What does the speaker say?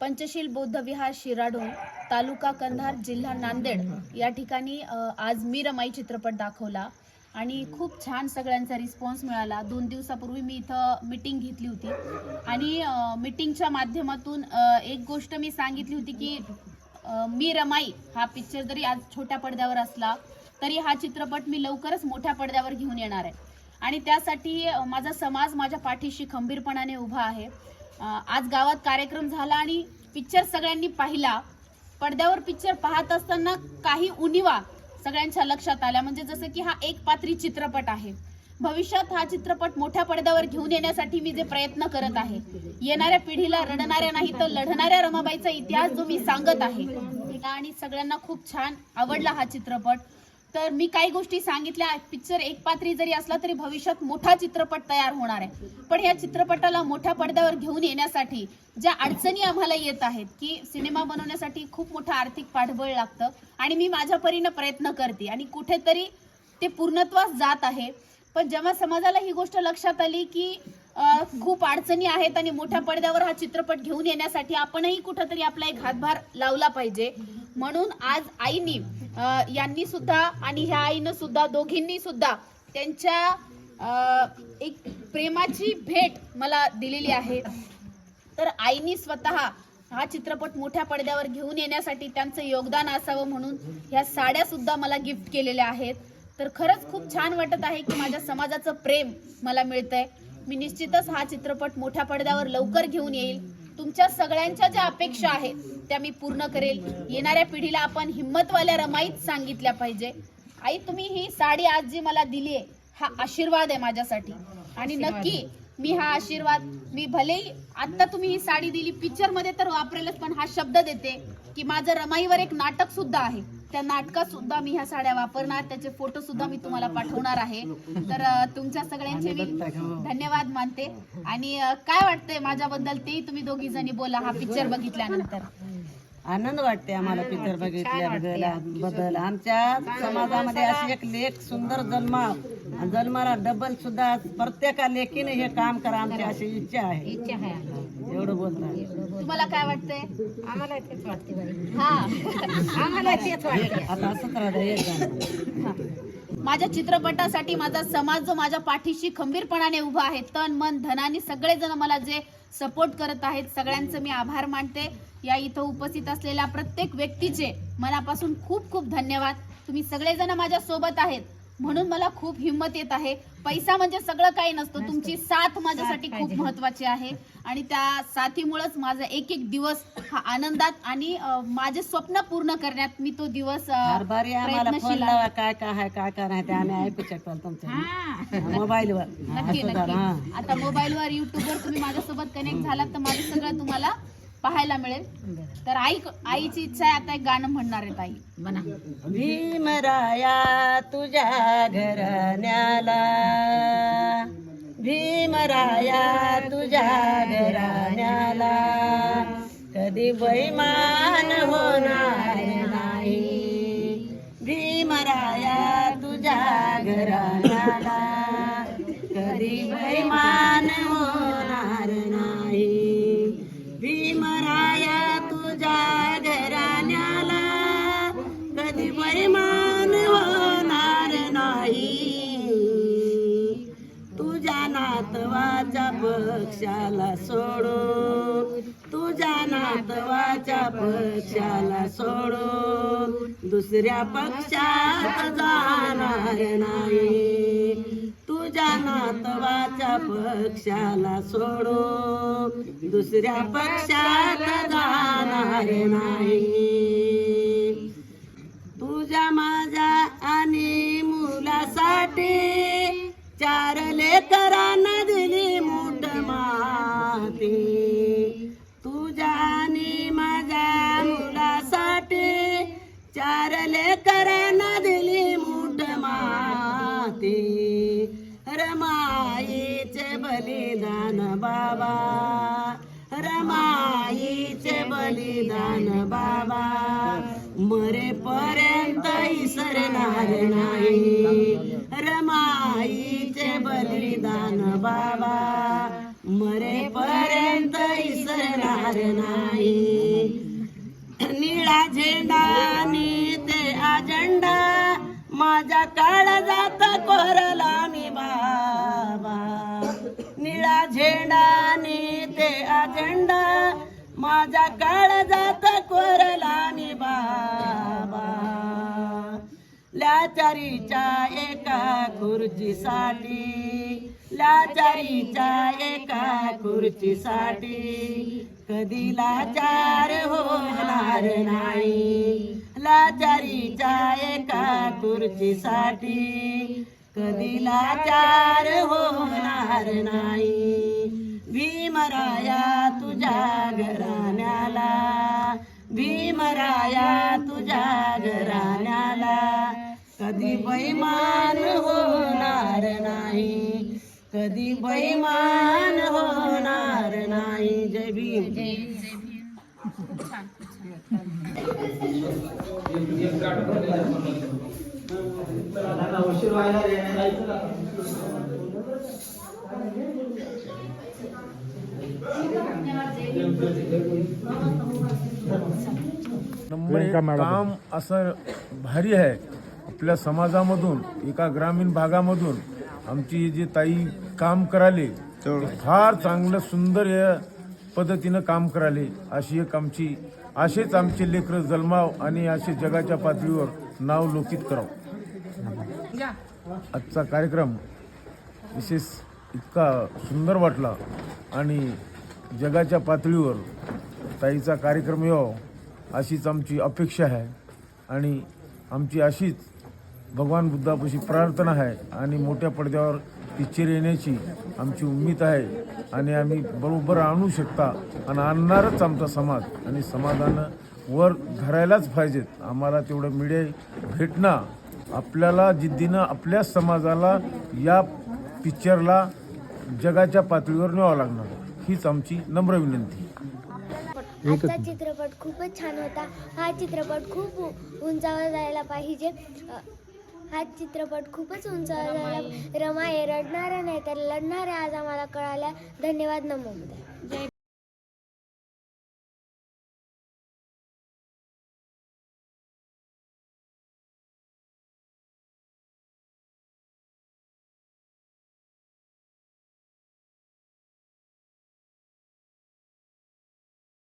पंचशील बौद्ध विहार शिराडोन तालुका कंधार जिल्हा नांदेड या ठिकाणी आज मी रमाई चित्रपट दाखवला आणि खूप छान सगळ्यांचा रिस्पॉन्स मिळाला. दोन दिवसापूर्वी मी इथं मिटिंग घेतली होती आणि मिटिंगच्या माध्यमातून एक गोष्ट मी सांगितली होती की मी रमाई हा पिक्चर जरी आज छोट्या पडद्यावर असला तरी हा चित्रपट मी लवकरच मोठ्या पडद्यावर घेऊन येणार आहे. आणि त्यासाठी माझा समाज माझ्या पाठीशी खंबीरपणाने उभा आहे. आज गावात कार्यक्रम झाला आणि पिक्चर सगळ्यांनी पाहिला. पडद्यावर पिक्चर पाहत असताना काही उणिवा सगळ्यांच्या लक्षात आल्या. म्हणजे जसं की हा एक पात्री चित्रपट आहे. भविष्यात हा चित्रपट मोठ्या पडद्यावर घेऊन येण्यासाठी मी जे प्रयत्न करत आहे येणाऱ्या पिढीला रडणाऱ्या नाही तर लढणाऱ्या रमाबाईचा इतिहास जो मी सांगत आहे आणि सगळ्यांना खूप छान आवडला हा चित्रपट. तर मी काही गोष्टी सांगितल्या. पिक्चर एक पात्री जरी असला तरी भविष्यात मोठा चित्रपट तयार होणार आहे. पण या चित्रपटाला मोठ्या पडद्यावर घेऊन येण्यासाठी ज्या अडचणी आम्हाला येत आहेत की सिनेमा बनवण्यासाठी खूप मोठं आर्थिक पाठबळ लागतं आणि मी माझ्या परीनं प्रयत्न करते आणि कुठेतरी ते पूर्णत्वास जात आहे. पण जेव्हा समाजाला ही गोष्ट लक्षात आली की खूप अडचणी आहेत आणि मोठ्या पडद्यावर हा चित्रपट घेऊन येण्यासाठी आपणही कुठंतरी आपला एक हातभार लावला पाहिजे म्हणून आज आईनी यांनी सुद्धा आणि ह्या आईनं सुद्धा दोघींनी सुद्धा त्यांच्या एक प्रेमाची भेट मला दिलेली आहे. तर आईनी स्वतः हा चित्रपट मोठ्या पडद्यावर घेऊन येण्यासाठी त्यांचं योगदान असावं म्हणून ह्या साड्या सुद्धा मला गिफ्ट केलेल्या आहेत. तर खरंच खूप छान वाटत आहे की माझ्या समाजाचं प्रेम मला मिळतंय. मी निश्चितच हा चित्रपट मोठ्या पडद्यावर लवकर घेऊन येईल. तुमच्या सगळ्यांच्या ज्या अपेक्षा आहेत त्या मी पूर्ण करेल. येणाऱ्या पिढीला आपण हिंमतवाल्या रमाईत सांगितल्या पाहिजे. आई तुम्ही ही साडी आज जी मला दिली आहे हा आशीर्वाद आहे माझ्यासाठी. आणि नक्की मी हा आशीर्वाद मी भलेही आता तुम्ही ही साडी दिली पिक्चरमध्ये तर वापरेलच पण हा शब्द देते की माझं रमाईवर एक नाटक सुद्धा आहे. त्या नाटकात सुद्धा मी ह्या साड्या वापरणार त्याचे फोटो सुद्धा मी तुम्हाला पाठवणार आहे. तर तुमच्या सगळ्यांचे मी धन्यवाद मानते. आणि काय वाटतंय माझ्याबद्दल तेही तुम्ही दोघी जणी बोला हा पिक्चर बघितल्यानंतर. आनंद वाटते आम्हाला पिक्चर बघितल्या बद्दल आमच्या समाजामध्ये अशी एक लेख सुंदर जन्मा. जन्माला डबल सुद्धा प्रत्येका लेखीने हे काम करा आमची अशी इच्छा आहे. इच्छा आहे. एवढं तुम्हाला काय वाटतंय? आम्हाला तेच वाटते बाई. हा. आम्हाला तेच वाटते आता एक गाणं. माझ्या चित्रपटासाठी माझा समाज जो माझ्या पाठीशी खंबीरपणाने उभा आहे तन मन धनाने सगळेजण मला जे सपोर्ट करत आहेत सगळ्यांचं मी आभार मानते. या इथं उपस्थित असलेल्या प्रत्येक व्यक्तीचे मनापासून खूप खूप धन्यवाद. तुम्ही सगळेजण माझ्या सोबत आहेत. म्हणून मला खूप हिंमत येत आहे. पैसा म्हणजे सगळं काही नसतं. तुमची साथ माझ्यासाठी खूप महत्वाची आहे. आणि त्या साथीमुळेच माझा एक एक दिवस हा आनंदात आणि माझे स्वप्न पूर्ण करण्यात मी तो दिवस प्रयत्नशील आहे. काय काय आहे काय काय नाही ते आम्ही ऐकू शकतो तुमच्या मोबाईलवर. नक्की. नक्की. आता मोबाईलवर युट्यूबवर तुम्ही माझ्यासोबत कनेक्ट झालात तर माझं सगळं तुम्हाला पाहायला मिळेल. तर आई आईची इच्छा आहे आता एक गाणं म्हणणार आहेत आई. म्हणा. भीमराया तुझ्या घराण्याला. भीमराया तुझ्या घराण्याला. कधी बैमान होणार नाही. भीमराया तुझ्या घराण्याला. कधी बैमान नातवाच्या पक्षाला सोडून तुझ्या नातवाच्या पक्षाला सोडून दुसऱ्या पक्षात जाणार नाही. तुझ्या नातवाच्या पक्षाला सोडून दुसऱ्या पक्षात जाणार नाही. तुझ्या माझ्या आणि मुलासाठी चार लेकरांना बाबा. रमाईचे बलिदान बाबा. मरेपर्यंत इसरणार नाही. रमाईचे बलिदान बाबा. मरेपर्यंत इसरणार नाही. निळा झेंडा आणि ते अजेंडा. माझ्या काळजात कोरला मी. झेंडा आणि ते अजेंडा माझ्या काळजात कोरला मी बाबा. लाचारीच्या एका खुर्चीसाठी लाचारीच्या एका खुर्चीसाठी कधी लाचार होणार नाही. लाचारीच्या एका खुर्चीसाठी कधी लाचार होणार नाही. भीमराया तुझ्या घराण्याला भीमराया तुझ्या घराण्याला. कधी बैमान होणार नाही कधी बैमान होणार नाही. जय भीम. जय भीम. काम असं भारी आहे. आपल्या समाजामधून एका ग्रामीण भागामधून आमची जी ताई काम कराले फार चांगलं सुंदर या पद्धतीनं काम कराले. अशी एक आमची असेच आमचे लेकरं जन्माव आणि असे जगाच्या पातळीवर नाव लोकित करावं. आजचा कार्यक्रम विशेष इतका सुंदर वाटला आणि जगाच्या पातळीवर ताईचा कार्यक्रम यावं अशीच आमची अपेक्षा आहे. आणि आमची अशीच भगवान बुद्धापाशी प्रार्थना आहे आणि मोठ्या पडद्यावर पिक्चर येण्याची आमची उम्मीद आहे. आणि आम्ही बरोबर आणू शकता आणि आणणारच आमचा समाज. आणि समाधानं वर धरायलाच पाहिजेत. आम्हाला तेवढं मीडिया भेटणं आपल्याला जिद्दीनं आपल्या समाजाला या पिक्चरला जगाच्या पातळीवर न्यावं लागणार. हीच आमची नम्र विनंती. आजचा चित्रपट खूपच छान होता. हा चित्रपट खूप उंचावर जायला पाहिजे. हा चित्रपट खूपच उंचावर जायला रमा हे रडणाऱ्या नाही तर लढणाऱ्या आज आम्हाला कळाल्या. धन्यवाद नमो जय